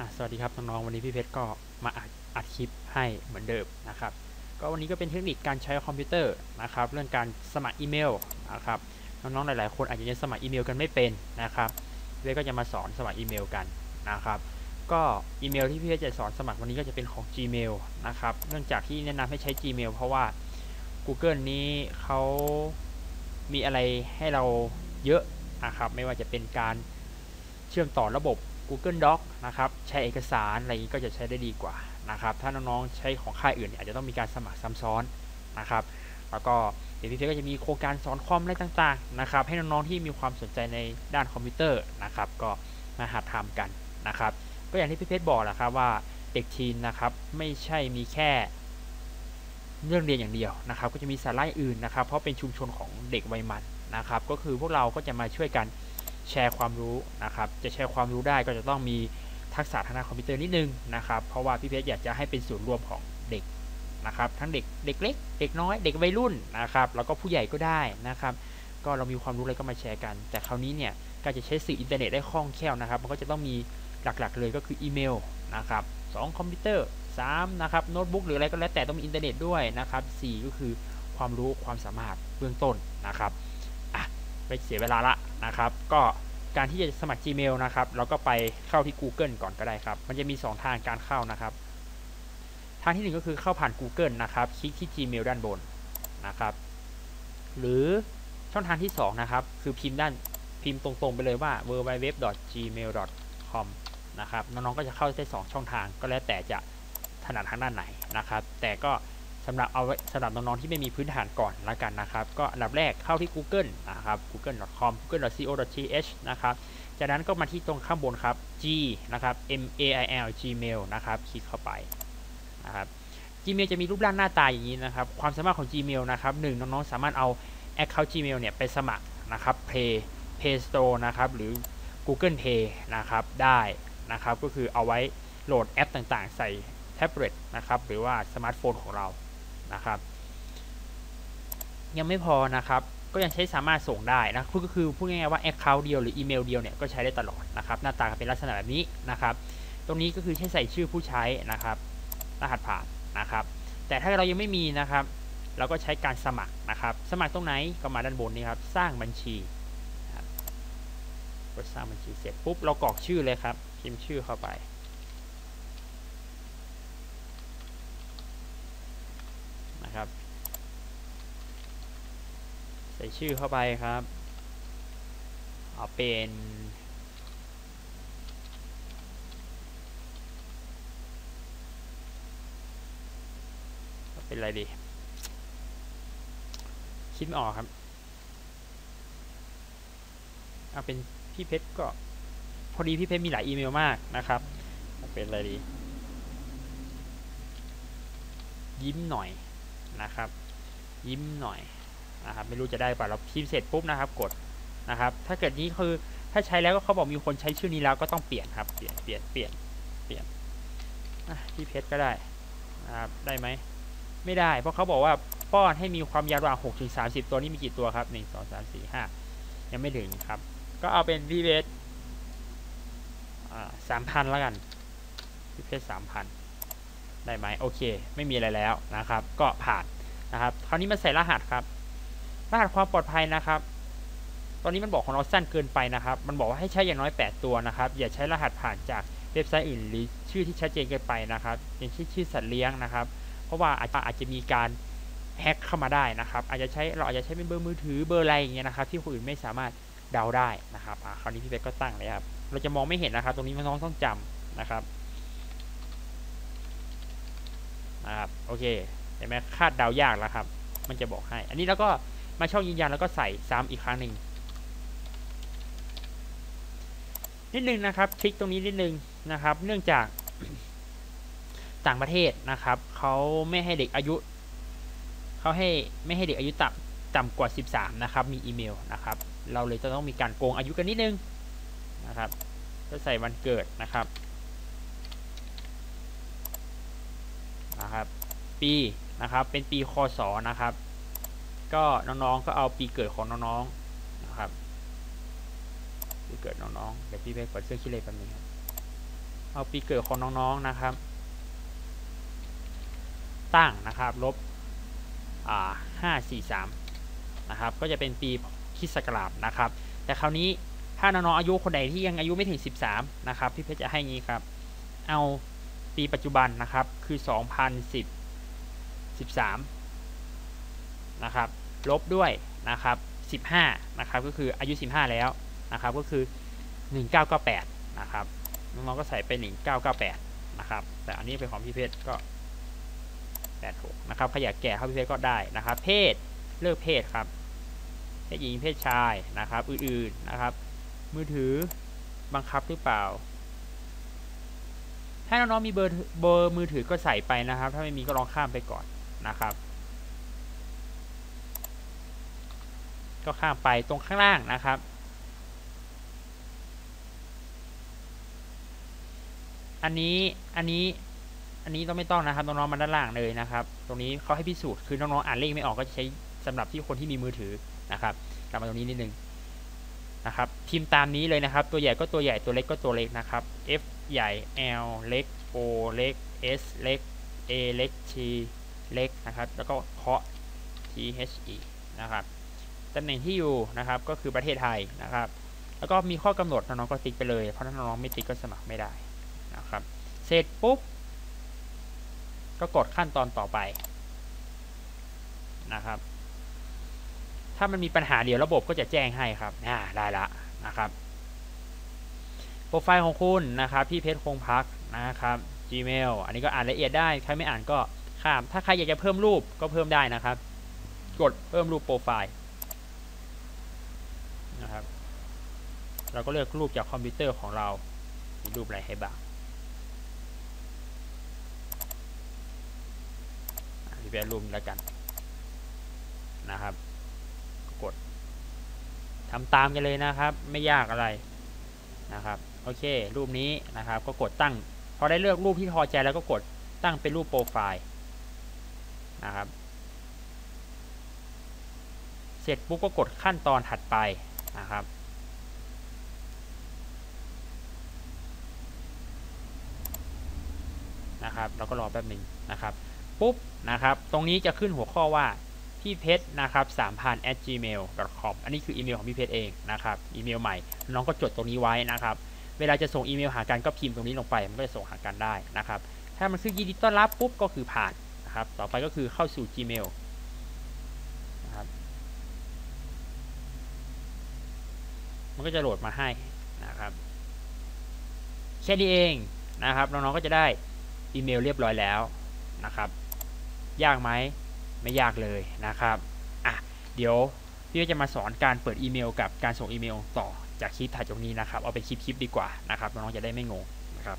่ะสวัสดีครับน้องๆวันนี้พี่เพชรก็มาอัดอัดคลิปให้เหมือนเดิมนะครับ ก็วันนี้ก็เป็นเทคนิคการใช้คอมพิวเตอร์นะครับ เรื่องการสมัครอีเมลนะครับน้องๆหลายๆ คนอาจจะยังสมัครอีเมลกันไม่เป็นนะครับพี่เพชรก็จะมาสอนสมัครอีเมลกันนะครับ ก็อีเมลที่พี่เพชรจะสอนสมัครวันนี้ก็จะเป็นของ Gmail นะครับเนื่องจากที่แนะนำให้ใช้ Gmail เพราะว่า Google นี้เขามีอะไรให้เราเยอะนะครับไม่ว่าจะเป็นการเชื่อมต่อระบบ Google Doc นะครับใช้เอกสารอะไรนี้ก็จะใช้ได้ดีกว่านะครับถ้าน้องๆใช้ของค่ายอื่นเนี่ยอาจจะต้องมีการสมัครซ้ำซ้อนนะครับแล้วก็เดี๋ยวพี่เพชรก็จะมีโครงการสอนคอมอะไรต่างๆนะครับให้น้องๆที่มีความสนใจในด้านคอมพิวเตอร์นะครับก็มาหัดทำกันนะครับก็อย่างที่พี่เพชรบอกแหละครับว่าเด็กทีนนะครับไม่ใช่มีแค่เรื่องเรียนอย่างเดียวนะครับ ก็จะมีสาระอื่นนะครับ เพราะเป็นชุมชนของเด็กวัยมันนะครับ ก็คือพวกเราก็จะมาช่วยกัน แชร์ความรู้นะครับ จะแชร์ความรู้ได้ก็จะต้องมีทักษะทางด้านคอมพิวเตอร์นิดนึงนะครับ เพราะว่าพี่เพชรอยากจะให้เป็นส่วนรวมของเด็กนะครับ ทั้งเด็กเด็กเล็ก เด็กน้อย เด็กวัยรุ่นนะครับ แล้วก็ผู้ใหญ่ก็ได้นะครับ ก็เรามีความรู้อะไรก็มาแชร์กัน แต่คราวนี้เนี่ยการจะใช้สื่ออินเทอร์เน็ตได้คล่องแคล่วนะครับ มันก็จะต้องมีหลักๆเลยก็คืออีเมลนะครับสองคอมพิวเตอร์3นะครับโน้ตบุ๊กหรืออะไรก็แล้วแต่ต้องมีอินเทอร์เน็ตด้วยนะครับ4ก็คือความรู้ความสามารถเบื้องต้นนะครับอะไม่เสียเวลาละนะครับ ก็ การที่จะสมัคร Gmail นะครับเราก็ไปเข้าที่ Google ก่อนก็ได้ครับ มันจะมี 2 ทางการเข้านะครับ ทางที่ 1 ก็คือเข้าผ่าน Google นะครับคลิกที่ Gmail ด้านบนนะครับ หรือช่องทางที่ 2 นะครับ คือพิมพ์ด้านพิมพ์ตรงๆไปเลยว่า www.gmail.com นะครับน้องๆก็จะเข้าได้2ช่องทางก็แล้วแต่จะถนัดทางด้านไหนนะครับ แต่ก็ สำหรับเอาไว้สำหรับน้องๆที่ไม่มีพื้นฐานก่อนละกันนะครับ ก็อันดับแรกเข้าที่ Google นะครับ google.com google.co.th นะครับ จากนั้นก็มาที่ตรงข้างบนครับ g นะครับ m a i l gmail นะครับคลิกเข้าไปนะครับ Gmail จะมีรูปร่างหน้าตาอย่างนี้นะครับ ความสามารถของ Gmail นะครับหนึ่งน้องๆสามารถเอา Account Gmail เนี่ยไปสมัครนะครับ Play Play Store นะครับหรือ Google Play นะครับได้นะครับก็คือเอาไว้โหลดแอปต่างๆ ใส่แท็บเล็ตนะครับหรือว่าสมาร์ทโฟนของเรา นะครับ ยังไม่พอนะครับ ก็ยังใช้สามารถส่งได้นะก็คือพูดง่ายๆว่า Account เดียวหรืออีเมลเดียวเนี่ยก็ใช้ได้ตลอดนะครับ หน้าตาเป็นลักษณะแบบนี้นะครับ ตรงนี้ก็คือใช้ใส่ชื่อผู้ใช้นะครับ รหัสผ่านนะครับ แต่ถ้าเรายังไม่มีนะครับ เราก็ใช้การสมัครนะครับ สมัครตรงไหนก็มาด้านบนนี้ครับ สร้างบัญชีกดสร้างบัญชีเสร็จปุ๊บเรากรอกชื่อเลยครับพิมพ์ชื่อเข้าไป นะครับ ใส่ชื่อเข้าไปครับ เอาเป็น เป็นอะไรดี คิดไม่ออกครับเอาเป็นพี่เพชรก็พอดีพี่เพชรมีหลายอีเมลมากนะครับเอาเป็นอะไรดี ยิ้มหน่อย นะครับ ยิ้มหน่อยนะครับไม่รู้จะได้ป่ะเราพิมพ์เสร็จปุ๊บนะครับ กดนะครับ ถ้าเกิดนี้คือถ้าใช้แล้วก็เขาบอกมีคนใช้ชื่อนี้แล้วก็ต้องเปลี่ยนครับเปลี่ยนเปลี่ยนเปลี่ยนเปลี่ยนพี่เพชรก็ได้นะครับได้ไหมไม่ได้ เพราะเขาบอกว่าป้อนให้มีความยาวระหว่าง6ถึง30 ตัวนี้มีกี่ตัวครับ 1 2 3 4 5 ยังไม่ถึงครับ ก็เอาเป็นพี่เพชรสามพันแล้วกันพี่เพชรสามพัน ได้ไหมโอเค ไม่มีอะไรแล้วนะครับ ก็ผ่านนะครับ คราวนี้มาใส่รหัสครับ รหัสความปลอดภัยนะครับ ตอนนี้มันบอกของเราสั้นเกินไปนะครับ มันบอกว่าให้ใช้อย่างน้อย 8 ตัวนะครับ อย่าใช้รหัสผ่านจากเว็บไซต์อื่นหรือชื่อที่ชัดเจนเกินไปนะครับ อย่างเช่นชื่อสัตว์เลี้ยงนะครับ เพราะว่าอาจจะอาจจะมีการแฮ็กเข้ามาได้นะครับ อาจจะใช้เราอาจจะใช้เป็นเบอร์มือถือเบอร์อะไรอย่างเงี้ยนะครับที่คนอื่นไม่สามารถเดาได้นะครับคราวนี้พี่เป๊กก็ตั้งเลยครับ เราจะมองไม่เห็นนะครับ ตรงนี้น้องต้องจำนะครับ นะครับโอเคเห็นไหมคาดเดายากแล้วครับ มันจะบอกให้ อันนี้แล้วก็มาช่องยืนยันแล้วก็ใส่ซ้ำอีกครั้งหนึ่งนิดนึงนะครับคลิกตรงนี้นิดนึงนะครับ เนื่องจากต่างประเทศนะครับเขาไม่ให้เด็กอายุเขาให้ไม่ให้เด็กอายุต่ำต่ำกว่า 13 นะครับ มีอีเมลนะครับ เราเลยจะต้องมีการโกงอายุกันนิดนึงนะครับก็ใส่วันเกิดนะครับนะครับ ปีนะครับ เป็นปีคศนะครับ ก็น้องๆก็เอาปีเกิดของน้องๆนะครับปีเกิดน้องๆเดี๋ยวพี่ไปกดเครื่องคิดเลขแป๊บนึงครับเอาปีเกิดของน้องๆนะครับ ตั้งนะครับลบอ่าห้าสี่สามนะครับ ก็จะเป็นปีคริดศักราชนะครับ แต่คราวนี้ถ้าน้องๆอายุคนใดที่ยังอายุไม่ถึง 13 นะครับ พี่เพชรจะให้งี้ครับ เอาปีปัจจุบันนะครับ คือ 2010 13นะครับลบด้วยนะครับ15นะครับก็คืออายุ 15 แล้วนะครับก็คือ 1998นะครับน้องๆก็ใส่ไป 1998นะครับแต่อันนี้เป็นของพี่เพชรก็86นะครับใครอยากแก่เข้าพี่เพชรก็ได้นะครับ เพศเลือกเพศครับเพศหญิงเพศชายนะครับ อื่นๆนะครับ มือถือบังคับหรือเปล่า ถ้าน้องๆมีเบอร์เบอร์มือถือก็ใส่ไปนะครับ ถ้าไม่มีก็ลองข้ามไปก่อน นะครับ ก็ข้ามไปตรงข้างล่างนะครับ อันนี้อันนี้อันนี้ต้องไม่ต้องนะครับน้องๆมาด้านล่างเลยนะครับ ตรงนี้เขาให้พิสูจน์คือน้องๆอ่านเลขไม่ออกก็จะใช้สำหรับที่คนที่มีมือถือนะครับกลับมาตรงนี้นิดนึงนะครับพิมพ์ตามนี้เลยนะครับ ตัวใหญ่ก็ตัวใหญ่ตัวเล็กก็ตัวเล็กนะครับ F ใหญ่ L เล็ก O เล็ก S เล็ก A เล็ก T เล็กนะครับ แล้วก็เคาะ T H E นะครับตำแหน่งที่อยู่นะครับก็คือประเทศไทยนะครับ แล้วก็มีข้อกำหนดน้องๆก็ติ๊กไปเลย เพราะถ้าน้องไม่ติ๊กก็สมัครไม่ได้นะครับ เสร็จปุ๊บ ก็กดขั้นตอนต่อไปนะครับ ถ้ามันมีปัญหาเดี๋ยวระบบก็จะแจ้งให้ครับอ่าได้ละนะครับ โปรไฟล์ของคุณนะครับพี่เพชรคงพักนะครับ Gmail อันนี้ก็อ่านละเอียดได้ ใครไม่อ่านก็ ข้าม ถ้าใครอยากจะเพิ่มรูปก็เพิ่มได้นะครับ กดเพิ่มรูปโปรไฟล์นะครับ เราก็เลือกรูปจากคอมพิวเตอร์ของเรามีรูปอะไรให้บ้างพี่เพชรรูปแล้วกันนะครับ กดทำตามกันเลยนะครับ ไม่ยากอะไรนะครับโอเค รูปนี้นะครับ ก็กดตั้ง พอได้เลือกรูปที่พอใจแล้วก็กดตั้งเป็นรูปโปรไฟล์ นะครับ เสร็จปุ๊บก็กดขั้นตอนถัดไปนะครับ นะครับเราก็รอแป๊บหนึ่งนะครับ ปุ๊บนะครับ ตรงนี้จะขึ้นหัวข้อว่าพี่เพชรนะครับ3,000 at gmail com อันนี้คืออีเมลของพี่เพชรเองนะครับอีเมลใหม่ น้องก็จดตรงนี้ไว้นะครับ เวลาจะส่งอีเมลหากันก็พิมพ์ตรงนี้ลงไป มันก็จะส่งหากันได้นะครับ ถ้ามันคือยินดีต้อนรับปุ๊บก็คือผ่าน นะครับ ต่อไปก็คือเข้าสู่ gmail นะครับมันก็จะโหลดมาให้นะครับแค่นี้เองนะครับน้องๆก็จะได้อีเมลเรียบร้อยแล้วนะครับ ยากไหมไม่ยากเลยนะครับอะเดี๋ยวพี่จะมาสอนการเปิดอีเมล กับการส่งอีเมลต่อจากคลิปถ่ายตรงนี้นะครับ เอาเป็นคลิปๆดีกว่านะครับน้องๆจะได้ไม่งงนะครับ